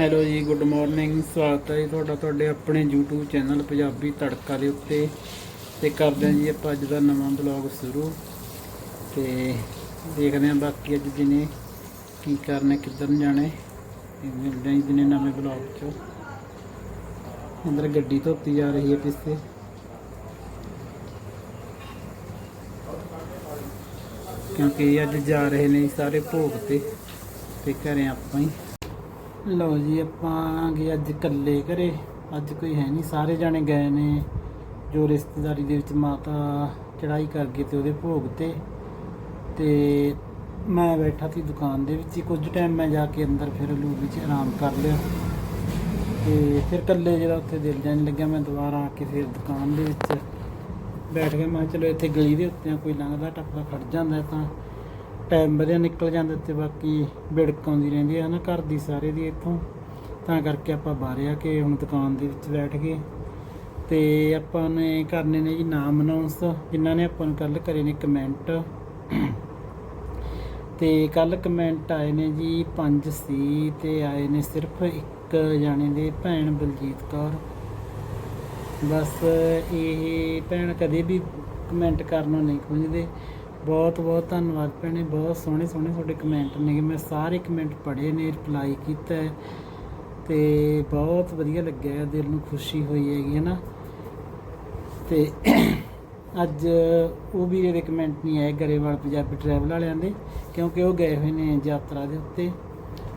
Hello ਜੀ good morning ਸਵਾਗਤ ਹੈ ਜੀ ਤੁਹਾਡਾ, ਤੁਹਾਡੇ ਆਪਣੇ YouTube ਚੈਨਲ ਪੰਜਾਬੀ ਤੜਕਾ ਦੇ ਉੱਤੇ। ਤੇ ਕਰਦੇ ਹਾਂ ਜੀ ਆਪਾਂ ਅੱਜ ਦਾ ਨਵਾਂ ਬਲੌਗ ਸ਼ੁਰੂ। ਤੇ ਦੇਖਦੇ ਹਾਂ ਬਾਕੀ ਅੱਜ ਦਿਨੇ ਕੀ ਕਰਨਾ, ਕਿੱਧਰ ਨੂੰ ਜਾਣਾ ਤੇ ਮਿਲਦੇ ਹਾਂ ਜੀ ਦਿਨੇ ਨਵੇਂ ਬਲੌਗ 'ਚ। ਅੰਦਰ ਗੱਡੀ ਧੋਤੀ ਜਾ ਰਹੀ ਹੈ ਪਿੱਛੇ। ਕਿਉਂਕਿ ਅੱਜ ਜਾ ਰਹੇ ਨੇ ਸਾਰੇ ਭੋਗ ਤੇ। ਤੇ ਘਰੇ ਆਪਾਂ ਹੀ। ਲਓ ਜੀ, ਆਪਾਂ ਗਏ ਅੱਜ ਇਕੱਲੇ ਘਰੇ। ਅੱਜ ਕੋਈ ਹੈ ਨਹੀਂ, ਸਾਰੇ ਜਾਣੇ ਗਏ ਨੇ ਜੋ ਰਿਸ਼ਤੇਦਾਰੀ ਦੇ ਵਿੱਚ ਮਾਤਾ ਚੜਾਈ ਕਰ ਗਈ ਤੇ ਉਹਦੇ ਭੋਗ ਤੇ। ਤੇ ਮੈਂ ਬੈਠਾ ਸੀ ਦੁਕਾਨ ਦੇ ਵਿੱਚ ਹੀ, ਕੁਝ ਟਾਈਮ ਮੈਂ ਜਾ ਕੇ ਅੰਦਰ ਫਿਰ ਲੂ ਵਿੱਚ ਆਰਾਮ ਕਰ ਲਿਆ। ਤੇ ਫਿਰ ਇਕੱਲੇ ਜਿਹੜਾ ਉੱਥੇ ਦਿਲ ਜਾਣ ਲੱਗਿਆ, ਮੈਂ ਦੁਬਾਰਾ ਆ ਕੇ ਫਿਰ ਦੁਕਾਨ ਦੇ ਵਿੱਚ ਬੈਠ ਗਿਆ। ਮੈਂ ਕਿਹਾ ਚਲੋ ਇੱਥੇ ਗਲੀ ਦੇ ਉੱਤੇ ਕੋਈ ਲੰਘਦਾ ਟੱਪਦਾ ਖੜ ਜਾਂਦਾ ਤਾਂ। ਟਾਈਮ ਵਧੀਆ ਨਿਕਲ ਜਾਂਦਾ ਤੇ ਬਾਕੀ ਬਿੜਕ ਆਉਂਦੀ ਰਹਿੰਦੀ ਹੈ ਨਾ ਘਰ ਦੀ ਸਾਰੇ ਦੀ ਇੱਥੋਂ। ਤਾਂ ਕਰਕੇ ਆਪਾਂ ਬਾਹਰ ਆ ਕੇ ਹੁਣ ਦੁਕਾਨ ਦੇ ਵਿੱਚ ਬੈਠ ਗਏ। ਤੇ ਆਪਾਂ ਨੇ ਕਰਨੇ ਨੇ ਜੀ ਨਾਮ ਅਨਾਉਂਸ ਜਿਨ੍ਹਾਂ ਨੇ ਆਪਾਂ ਨੂੰ ਕੱਲ ਕਰੇ ਨੇ ਕਮੈਂਟ ਤੇ ਕੱਲ ਕਮੈਂਟ ਆਏ ਨੇ ਜੀ 5 ਸੀ ਤੇ ਆਏ ਨੇ ਸਿਰਫ ਇੱਕ ਜਾਣੇ ਦੇ ਭੈਣ ਬਲਜੀਤ ਕੌਰ। ਬਸ ਇਹ ਭੈਣ ਕਦੇ ਵੀ ਕਮੈਂਟ ਕਰਨੋਂ ਨਹੀਂ ਖੁੰਝਦੇ। ਬਹੁਤ ਬਹੁਤ ਧੰਨਵਾਦ ਭੈਣੇ, ਬਹੁਤ ਸੋਹਣੇ ਸੋਹਣੇ ਤੁਹਾਡੇ ਕਮੈਂਟ ਨੇ। ਮੈਂ ਸਾਰੇ ਕਮੈਂਟ ਪੜ੍ਹੇ ਨੇ ਰਿਪਲਾਈ ਕੀਤਾ ਹੈ ਤੇ ਬਹੁਤ ਵਧੀਆ ਲੱਗਿਆ ਦਿਲ ਨੂੰ ਖੁਸ਼ੀ ਹੋਈ ਹੈਗੀ ਹੈ ਨਾ। ਤੇ ਅੱਜ ਉਹ ਵੀਰੇ ਦੇ ਕਮੈਂਟ ਨਹੀਂ ਆਏ ਗਰੇਵਾਲ ਪੰਜਾਬੀ ਟਰੈਵਲ ਵਾਲਿਆਂ ਦੇ, ਕਿਉਂਕਿ ਉਹ ਗਏ ਹੋਏ ਨੇ ਯਾਤਰਾ ਦੇ ਉੱਤੇ,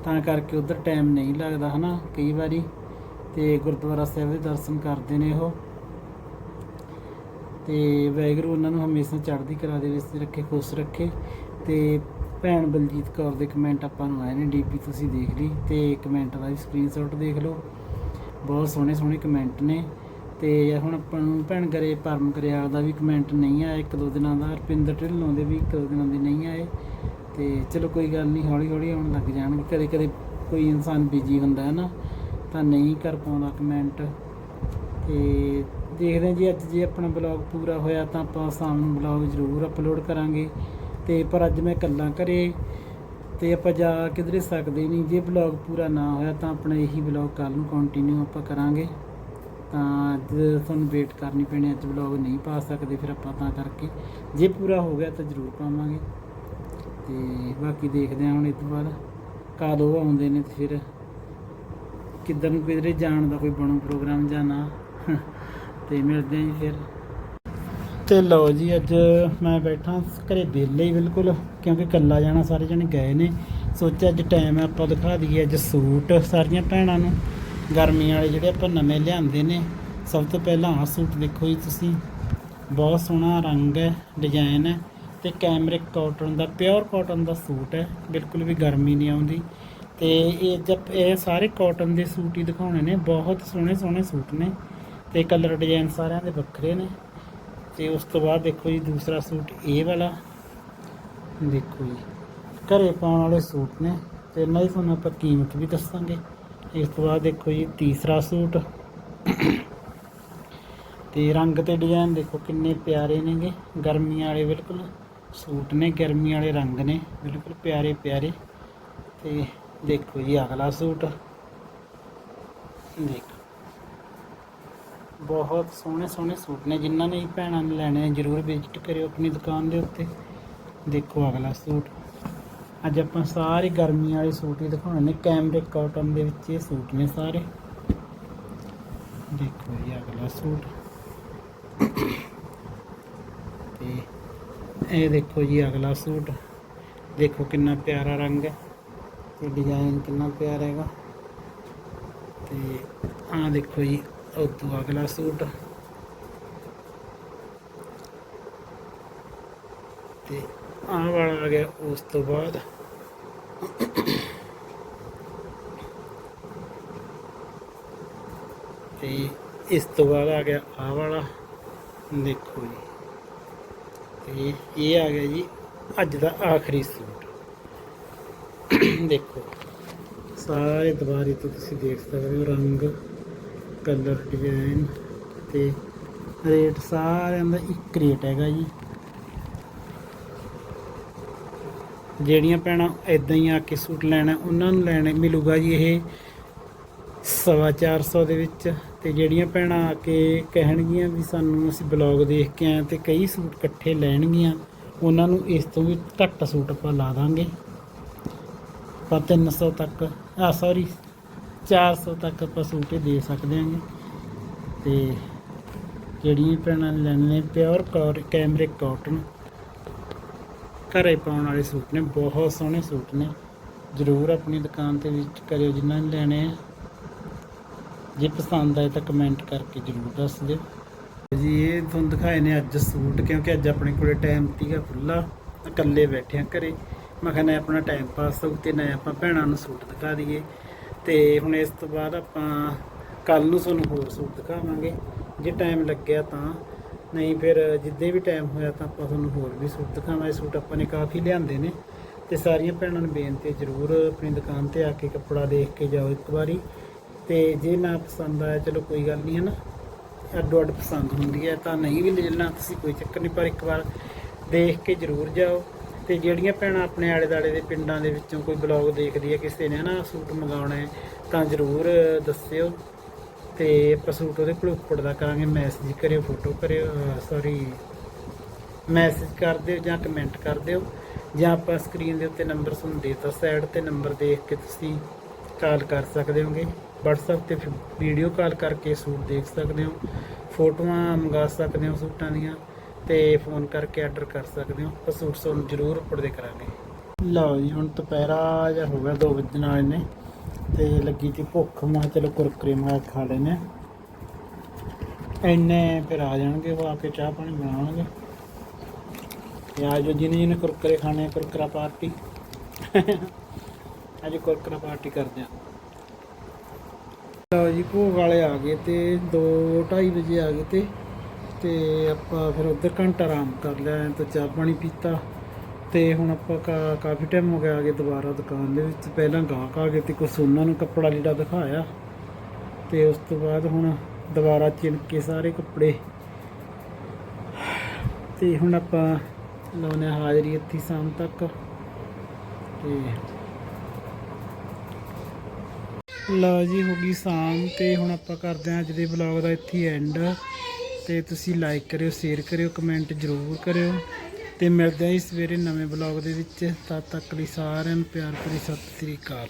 ਤਾਂ ਕਰਕੇ ਉਧਰ ਟਾਈਮ ਨਹੀਂ ਲੱਗਦਾ ਹਨਾ ਕਈ ਵਾਰੀ। ਤੇ ਗੁਰਦੁਆਰਾ ਸਾਹਿਬ ਦੇ ਦਰਸ਼ਨ ਕਰਦੇ ਨੇ ਉਹ। ਤੇ ਵਾਹਿਗੁਰੂ ਉਹਨਾਂ ਨੂੰ ਹਮੇਸ਼ਾ ਚੜ੍ਹਦੀ ਕਲਾ ਦੇ ਵਿੱਚ ਰੱਖੇ, ਖੁਸ਼ ਰੱਖੇ ਤੇ ਭੈਣ ਬਲਜੀਤ ਕੌਰ ਦੇ ਕਮੈਂਟ ਆਪਾਂ ਨੂੰ ਆਏ ਨੇ ਡੀਪੀ ਤੁਸੀਂ ਦੇਖ ਲਈ ਤੇ ਕਮੈਂਟ ਦਾ ਵੀ ਸਕਰੀਨਸ਼ਾਟ ਦੇਖ ਲਓ। ਬਹੁਤ ਸੋਹਣੇ ਸੋਹਣੇ ਕਮੈਂਟ ਨੇ ਤੇ ਹੁਣ ਆਪਾਂ ਨੂੰ ਭੈਣ ਗਰੇ ਪਰਮ ਕਰਿਆਲ ਦਾ ਵੀ ਕਮੈਂਟ ਨਹੀਂ ਆਇਆ, ਇੱਕ ਦੋ ਦਿਨਾਂ ਦਾ ਰਪਿੰਦਰ ਢਿੱਲੋਂ ਦੇ ਵੀ ਇੱਕ ਦੋ ਦਿਨਾਂ ਦੇ ਨਹੀਂ ਆਏ ਤੇ ਚਲੋ ਕੋਈ ਗੱਲ ਨਹੀਂ ਹੌਲੀ ਹੌਲੀ ਆਉਣ ਲੱਗ ਜਾਣਗੇ। ਕਦੇ ਕਦੇ ਕੋਈ ਇਨਸਾਨ ਬਿਜ਼ੀ ਹੁੰਦਾ ਹੈ ਨਾ, ਤਾਂ ਨਹੀਂ ਕਰ ਪਾਉਂਦਾ ਕਮੈਂਟ ਤੇ ਦੇਖਦੇ ਹਾਂ ਜੀ, ਅੱਜ ਜੇ ਆਪਣਾ ਬਲੌਗ ਪੂਰਾ ਹੋਇਆ ਤਾਂ ਆਪਾਂ ਸ਼ਾਮ ਨੂੰ ਬਲੌਗ ਜ਼ਰੂਰ ਅਪਲੋਡ ਕਰਾਂਗੇ। ਤੇ ਪਰ ਅੱਜ ਮੈਂ ਇਕੱਲਾ ਘਰੇ ਤੇ ਆਪਾਂ ਜਾ ਕਿਧਰੇ ਸਕਦੇ ਨਹੀਂ। ਜੇ ਬਲੌਗ ਪੂਰਾ ਨਾ ਹੋਇਆ ਤਾਂ ਆਪਣਾ ਇਹੀ ਬਲੌਗ ਕੱਲ ਨੂੰ ਕੰਟੀਨਿਊ ਆਪਾਂ ਕਰਾਂਗੇ। ਤਾਂ ਅੱਜ ਤੁਹਾਨੂੰ ਵੇਟ ਕਰਨੀ ਪੈਣੀ, ਅੱਜ ਬਲੌਗ ਨਹੀਂ ਪਾ ਸਕਦੇ, ਫਿਰ ਆਪਾਂ ਤਾਂ ਕਰਕੇ। ਜੇ ਪੂਰਾ ਹੋ ਗਿਆ ਤਾਂ ਜ਼ਰੂਰ ਪਾਵਾਂਗੇ। ਤੇ ਬਾਕੀ ਦੇਖਦੇ ਹਾਂ ਹੁਣ ਇਸ ਤੋਂ ਬਾਅਦ ਕਾਦੋਂ ਆਉਂਦੇ ਨੇ ਤੇ ਫਿਰ ਕਿੱਧਰ ਨੂੰ ਕਿਧਰੇ ਜਾਣ ਦਾ ਕੋਈ ਬਣੂ ਪ੍ਰੋਗਰਾਮ ਜਾਂ ਨਾ। ਤੇ ਮਿਲਦੇ ਹਾਂ ਜੀ ਫਿਰ। ਤੇ ਲਓ ਜੀ, ਅੱਜ ਮੈਂ ਬੈਠਾ ਘਰੇ ਵਿਹਲੇ ਹੀ ਬਿਲਕੁਲ, ਕਿਉਂਕਿ ਇਕੱਲਾ ਜਾਣਾ, ਸਾਰੇ ਜਣੇ ਗਏ ਨੇ। ਸੋਚਿਆ ਅੱਜ ਟਾਈਮ ਹੈ, ਆਪਾਂ ਦਿਖਾ ਦਈਏ ਅੱਜ ਸੂਟ ਸਾਰੀਆਂ ਭੈਣਾਂ ਨੂੰ। ਗਰਮੀਆਂ ਵਾਲੇ ਜਿਹੜੇ ਆਪਾਂ ਨਵੇਂ ਲਿਆਂਦੇ ਨੇ। ਸਭ ਤੋਂ ਪਹਿਲਾਂ ਆਹ ਸੂਟ ਦੇਖੋ ਜੀ ਤੁਸੀਂ। ਬਹੁਤ ਸੋਹਣਾ ਰੰਗ ਹੈ ਡਿਜ਼ਾਈਨ ਹੈ। ਤੇ ਕੈਮਰਿਕ ਕਾਟਨ ਦਾ ਪਿਓਰ ਕਾਟਨ ਦਾ ਸੂਟ ਹੈ, ਬਿਲਕੁਲ ਵੀ ਗਰਮੀ ਨਹੀਂ ਆਉਂਦੀ। ਤੇ ਇਹ ਜਦ ਇਹ ਸਾਰੇ ਕਾਟਨ ਦੇ ਸੂਟ ਹੀ ਦਿਖਾਉਣੇ ਨੇ, ਬਹੁਤ ਸੋਹਣੇ ਸੋਹਣੇ ਸੂਟ ਨੇ। ਤੇ ਕਲਰ ਡਿਜ਼ਾਈਨ ਸਾਰਿਆਂ ਦੇ ਵੱਖਰੇ ਨੇ। ਤੇ ਉਸ ਤੋਂ ਬਾਅਦ ਦੇਖੋ ਜੀ, ਦੂਸਰਾ ਸੂਟ ਇਹ ਵਾਲਾ। ਦੇਖੋ ਜੀ, ਘਰੇ ਪਾਉਣ ਵਾਲੇ ਸੂਟ ਨੇ। ਤੇ ਇਹਨਾਂ ਦੀ ਤੁਹਾਨੂੰ ਆਪਾਂ ਕੀਮਤ ਵੀ ਦੱਸਾਂਗੇ। ਇਸ ਤੋਂ ਬਾਅਦ ਦੇਖੋ ਜੀ, ਤੀਸਰਾ ਸੂਟ। ਤੇ ਰੰਗ ਤੇ ਡਿਜ਼ਾਈਨ ਦੇਖੋ ਕਿੰਨੇ ਪਿਆਰੇ ਨੇਗੇ। ਗਰਮੀਆਂ ਵਾਲੇ ਬਿਲਕੁਲ ਸੂਟ ਨੇ, ਗਰਮੀ ਵਾਲੇ ਰੰਗ ਨੇ। ਬਿਲਕੁਲ ਪਿਆਰੇ ਪਿਆਰੇ। ਤੇ ਦੇਖੋ ਜੀ, ਅਗਲਾ ਸੂਟ। ਦੇਖੋ ਬਹੁਤ ਸੋਹਣੇ ਸੋਹਣੇ ਸੂਟ ਨੇ, ਜਿਨ੍ਹਾਂ ਨੇ ਭੈਣਾਂ ਨੇ ਲੈਣੇ ਜਰੂਰ ਵਿਜ਼ਿਟ ਕਰਿਓ ਆਪਣੀ ਦੁਕਾਨ ਦੇ ਉੱਤੇ। ਦੇਖੋ ਅਗਲਾ ਸੂਟ। ਅੱਜ ਆਪਾਂ ਸਾਰੇ ਗਰਮੀ ਵਾਲੇ ਸੂਟ ਹੀ ਦਿਖਾਉਣੇ ਨੇ ਕੈਮਰਿਕ ਕਾਟਨ ਦੇ ਵਿੱਚ ਇਹ ਸੂਟ ਨੇ ਸਾਰੇ। ਦੇਖੋ ਜੀ ਅਗਲਾ ਸੂਟ। ਤੇ ਇਹ ਦੇਖੋ ਜੀ ਅਗਲਾ ਸੂਟ। ਦੇਖੋ ਕਿੰਨਾ ਪਿਆਰਾ ਰੰਗ ਹੈ, ਤੇ ਡਿਜ਼ਾਈਨ ਕਿੰਨਾ ਪਿਆਰਾ ਹੈਗਾ। ਤੇ ਆਹ ਦੇਖੋ ਜੀ ਉਹ ਤੋਂ ਅਗਲਾ ਸੂਟ। ਤੇ ਆਹ ਵਾਲਾ ਆ ਗਿਆ ਉਸ ਤੋਂ ਬਾਅਦ। ਤੇ ਇਸ ਤੋਂ ਬਾਅਦ ਆ ਗਿਆ ਆਹ ਵਾਲਾ। ਦੇਖੋ ਜੀ। ਤੇ ਇਹ ਆ ਗਿਆ ਜੀ ਅੱਜ ਦਾ ਆਖਰੀ ਸੂਟ। ਦੇਖੋ, ਸਾਰੇ ਦੁਬਾਰੇ ਤੋਂ ਤੁਸੀਂ ਦੇਖ ਸਕਦੇ ਹੋ ਰੰਗ ਕਲਰ ਡਿਜ਼ਾਈਨ ਤੇ ਰੇਟ ਸਾਰਿਆਂ ਦਾ ਇੱਕ ਰੇਟ ਹੈਗਾ ਜੀ। ਜਿਹੜੀਆਂ ਭੈਣਾਂ ਇਦਾਂ ਹੀ ਆ ਕੇ ਸੂਟ ਲੈਣਾ, ਉਹਨਾਂ ਨੂੰ ਲੈਣੇ ਮਿਲੂਗਾ ਜੀ ਇਹ ਸਵਾ ਚਾਰ ਸੌ ਦੇ ਵਿੱਚ। ਤੇ ਜਿਹੜੀਆਂ ਭੈਣਾਂ ਆ ਕੇ ਕਹਿਣਗੀਆਂ ਵੀ ਸਾਨੂੰ ਅਸੀਂ ਬਲੌਗ ਦੇਖ ਕੇ ਆਏ ਤੇ ਕਈ ਸੂਟ ਇਕੱਠੇ ਲੈਣਗੀਆਂ, ਉਹਨਾਂ ਨੂੰ ਇਸ ਤੋਂ ਵੀ ਘੱਟ ਸੂਟ ਆਪਾਂ ਲਾ ਦਾਂਗੇ। ਆਪਾਂ 300 ਤੱਕ, ਆ ਸੌਰੀ 400 ਤੱਕ ਆਪਾਂ ਸੂਟ ਦੇ ਸਕਦੇ ਹਾਂਗੇ। ਤੇ ਜਿਹੜੀਆਂ ਭੈਣਾਂ ਨੇ ਲੈਣੇ ਨੇ ਪਿਓਰ ਕੌਰ ਕੈਮਰਿਕ ਕਾਟਨ ਘਰੇ ਪਾਉਣ ਵਾਲੇ ਸੂਟ ਨੇ, ਬਹੁਤ ਸੋਹਣੇ ਸੂਟ ਨੇ। ਜ਼ਰੂਰ ਆਪਣੀ ਦੁਕਾਨ ਤੇ ਵਿਜ਼ਿਟ ਕਰਿਓ, ਜਿਨ੍ਹਾਂ ਨੇ ਲੈਣੇ ਆ। ਜੇ ਪਸੰਦ ਆਏ ਤਾਂ ਕਮੈਂਟ ਕਰਕੇ ਜ਼ਰੂਰ ਦੱਸ ਦਿਓ। ਜੀ, ਇਹ ਤੁਹਾਨੂੰ ਦਿਖਾਏ ਨੇ ਅੱਜ ਸੂਟ, ਕਿਉਂਕਿ ਅੱਜ ਆਪਣੇ ਕੋਲੇ ਟਾਈਮ ਤੀਗਾ ਖੁੱਲਾ ਇਕੱਲੇ ਬੈਠੇ ਆ ਘਰੇ। ਮੈਂ ਕਿਹਾ ਨਾ ਆਪਣਾ ਟਾਈਮ ਪਾਸ ਹੋਊ ਤੇ ਨਾ ਆਪਾਂ ਭੈਣਾਂ ਨੂੰ ਸੂਟ ਦਿਖਾ ਦਈਏ। ਤੇ ਹੁਣ ਇਸ ਤੋਂ ਬਾਅਦ ਆਪਾਂ ਕੱਲ ਨੂੰ ਤੁਹਾਨੂੰ ਹੋਰ ਸੂਟ ਦਿਖਾਵਾਂਗੇ। ਜੇ ਟਾਈਮ ਲੱਗਿਆ ਤਾਂ। ਨਹੀਂ ਫਿਰ ਜਿੱਦੇ ਵੀ ਟਾਈਮ ਹੋਇਆ ਤਾਂ ਆਪਾਂ ਤੁਹਾਨੂੰ ਹੋਰ ਵੀ ਸੂਟ ਦਿਖਾਵਾਂਗੇ। ਸੂਟ ਆਪਾਂ ਨੇ ਕਾਫੀ ਲਿਆਂਦੇ ਨੇ। ਤੇ ਸਾਰੀਆਂ ਭੈਣਾਂ ਨੂੰ ਬੇਨਤੀ ਜਰੂਰ ਆਪਣੀ ਦੁਕਾਨ ਤੇ ਆ ਕੇ ਕੱਪੜਾ ਦੇਖ ਕੇ ਜਾਓ ਇੱਕ ਵਾਰੀ। ਤੇ ਜੇ ਨਾ ਪਸੰਦ ਆਇਆ, ਚਲੋ ਕੋਈ ਗੱਲ ਨਹੀਂ ਹੈ ਨਾ ਅੱਡੋ ਅੱਡ ਪਸੰਦ ਹੁੰਦੀ ਹੈ ਤਾਂ ਨਹੀਂ ਵੀ ਲੈਣਾ ਤੁਸੀਂ ਕੋਈ ਚੱਕਰ ਨਹੀਂ। ਪਰ ਇੱਕ ਵਾਰ ਦੇਖ ਕੇ ਜ਼ਰੂਰ ਜਾਓ। ਤੇ ਜਿਹੜੀਆਂ ਭੈਣਾਂ ਆਪਣੇ ਆਲੇ ਦਾਲੇ ਦੇ ਪਿੰਡਾਂ ਦੇ ਵਿੱਚੋਂ ਕੋਈ ਬਲੌਗ ਦੇਖਦੀ ਹੈ, ਕਿਸੇ ਨੇ ਹਨਾ ਸੂਟ ਮੰਗਾਉਣਾ ਹੈ ਤਾਂ ਜ਼ਰੂਰ ਦੱਸਿਓ। ਤੇ ਆਪਾਂ ਸੂਟ ਉਹਦੇ ਕੋਲ ਉੱਪਰ ਦਾ ਕਰਾਂਗੇ ਮੈਸੇਜ ਕਰਿਓ ਫੋਟੋ ਕਰਿਓ ਸੌਰੀ ਮੈਸੇਜ ਕਰ ਦਿਓ ਜਾਂ ਕਮੈਂਟ ਕਰ ਦਿਓ। ਜਾਂ ਆਪਾਂ ਸਕਰੀਨ ਦੇ ਉੱਤੇ ਨੰਬਰ ਤੁਹਾਨੂੰ ਦੇਤਾ ਸਾਈਡ ਤੇ ਨੰਬਰ ਦੇਖ ਕੇ ਤੁਸੀਂ ਕਾਲ ਕਰ ਸਕਦੇ ਹੋਗੇ। WhatsApp ਤੇ ਵੀਡੀਓ ਕਾਲ ਕਰਕੇ ਸੂਟ ਦੇਖ ਸਕਦੇ ਹੋ, ਫੋਟੋਆਂ ਮੰਗਾ ਸਕਦੇ ਹੋ ਸੂਟਾਂ ਦੀਆਂ। ਤੇ ਫੋਨ ਕਰਕੇ ਆਰਡਰ ਕਰ ਸਕਦੇ ਹੋ। ਆਪਾਂ ਸੂਟ ਤੁਹਾਨੂੰ ਜ਼ਰੂਰ ਉੱਪਰ ਦੇ ਕਰਾਂਗੇ। ਲਓ ਜੀ, ਹੁਣ ਦੁਪਹਿਰਾ ਜਾਂ ਹੋ ਗਿਆ 2 ਵਜੇ ਨਾਲ ਨੇ। ਤੇ ਲੱਗੀ ਤੀ ਭੁੱਖ, ਮੈਂ ਕਿਹਾ ਚਲੋ ਕੁਰਕਰੇ ਮੰਗਾ ਖਾ ਲੈਨੇ ਆ ਇੰਨੇ ਫਿਰ ਆ ਜਾਣਗੇ ਉਹ ਆ ਕੇ ਚਾਹ ਪਾਣੀ ਬਣਾਉਣਗੇ। ਤੇ ਆ ਜੋ ਜਿਹਨੇ ਜਿਹਨੇ ਕੁਰਕਰੇ ਖਾਣੇ ਕੁਰਕਰਾ ਪਾਰਟੀ। ਅੱਜ ਕੁਰਕਰਾ ਪਾਰਟੀ ਕਰਦੇ ਆ ਲਓ ਜੀ, ਭੋਗ ਵਾਲੇ ਆ ਗਏ ਤੇ 2:30 ਵਜੇ ਆ ਗਏ ਤੇ ਤੇ ਆਪਾਂ ਫਿਰ ਉੱਧਰ ਘੰਟਾ ਆਰਾਮ ਕਰ ਲਿਆ ਤੇ ਚਾਹ ਪਾਣੀ ਪੀਤਾ। ਤੇ ਹੁਣ ਆਪਾਂ ਕਾ- ਕਾਫੀ ਟਾਈਮ ਹੋ ਗਿਆ ਆ ਗਏ ਦੁਬਾਰਾ ਦੁਕਾਨ ਦੇ ਵਿੱਚ। ਪਹਿਲਾਂ ਗਾਹਕ ਆ ਗਏ ਤੇ ਕੁਛ ਉਹਨਾਂ ਨੂੰ ਕੱਪੜਾ ਲੀੜਾ ਦਿਖਾਇਆ। ਤੇ ਉਸ ਤੋਂ ਬਾਅਦ ਹੁਣ ਦੁਬਾਰਾ ਚਿਣਕੇ ਸਾਰੇ ਕੱਪੜੇ। ਤੇ ਹੁਣ ਆਪਾਂ ਲਾਉਨੇ ਆ ਹਾਜ਼ਰੀ ਇੱਥੇ ਸ਼ਾਮ ਤੱਕ। ਤੇ ਲਓ ਜੀ, ਹੋ ਗਈ ਸ਼ਾਮ ਤੇ ਹੁਣ ਆਪਾਂ ਕਰਦੇ ਹਾਂ ਅੱਜ ਦੇ ਵਲੌਗ ਦਾ ਇੱਥੇ ਐਂਡ ਤੇ ਤੁਸੀਂ ਲਾਈਕ ਕਰਿਓ ਸ਼ੇਅਰ ਕਰਿਓ ਕਮੈਂਟ ਜ਼ਰੂਰ ਕਰਿਓ। ਤੇ ਮਿਲਦੇ ਹਾਂ ਜੀ ਸਵੇਰੇ ਨਵੇਂ ਵਲੌਗ ਦੇ ਵਿੱਚ। ਤਦ ਤੱਕ ਲਈ ਸਾਰਿਆਂ ਨੂੰ ਪਿਆਰ ਭਰੀ ਸਤਿ ਸ੍ਰੀ ਅਕਾਲ।